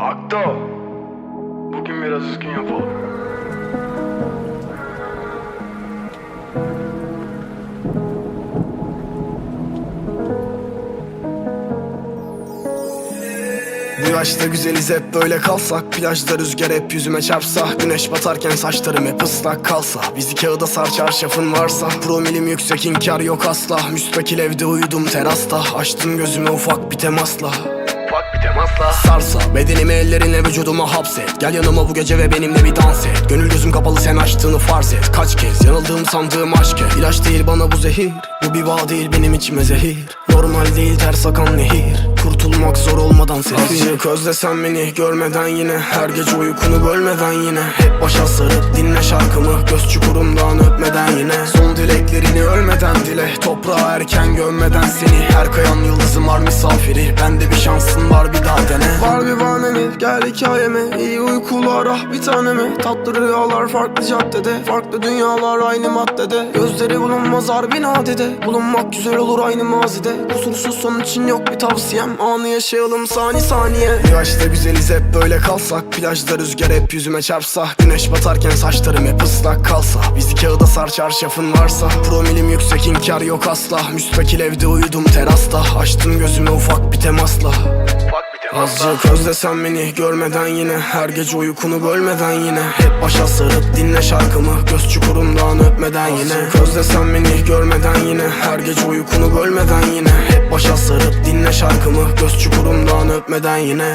Akto. Bugün biraz üzgün yapalım. Bu yaşta güzeliz hep böyle kalsak Plajda rüzgar hep yüzüme çarpsa Güneş batarken saçlarım hep ıslak kalsa Bizi kağıda sar çarşafın varsa Promilim yüksek inkar yok asla Müstakil evde uyudum terasta Açtım gözümü ufak bir temasla Ufak bir temasla. Sarsa bedenimi ellerinle vücuduma hapset. Gel yanıma bu gece ve benimle bir dans et. Gönül gözüm kapalı sen açtığını farz et. Kaç kez yanıldığım sandığım aşk et. İlaç değil bana bu zehir. Bu bir bağ değil benim içime zehir. Normal değil ters akan nehir. Kurtulmak zor olmadan sefil Azıcık özlesen beni görmeden yine. Her gece uykunu bölmeden yine. Hep başa sarıp dinle şarkımı. Göz çukurumdan öpmeden yine. Son dileklerini ölmeden dile. Toprağa erken gömmeden seni Her kayan gel hikayeme. İyi uykular ah bir tanemi Tatlı rüyalar farklı caddede. Farklı dünyalar aynı maddede. Gözleri bulunmaz harbi nadide. Bulunmak güzel olur aynı mazide. Kusursuz son için yok bir tavsiyem. Anı yaşayalım sani saniye. Yaşta güzeliz hep böyle kalsak. Plajda rüzgar hep yüzüme çarpsa. Güneş batarken saçlarım hep ıslak kalsa. Bizi kağıda sar çarşafın varsa. Promilim yüksek inkar yok asla. Müstakil evde uyudum terasta. Açtım gözümü ufak bir temasla. Ufak. Azıcık özlesen beni görmeden yine Her gece uykunu bölmeden yine. Hep başa sarıp dinle şarkımı Göz çukurumdan öpmeden yine. Azıcık özlesen beni görmeden yine Her gece uykunu bölmeden yine. Hep başa sarıp dinle şarkımı Göz çukurumdan öpmeden yine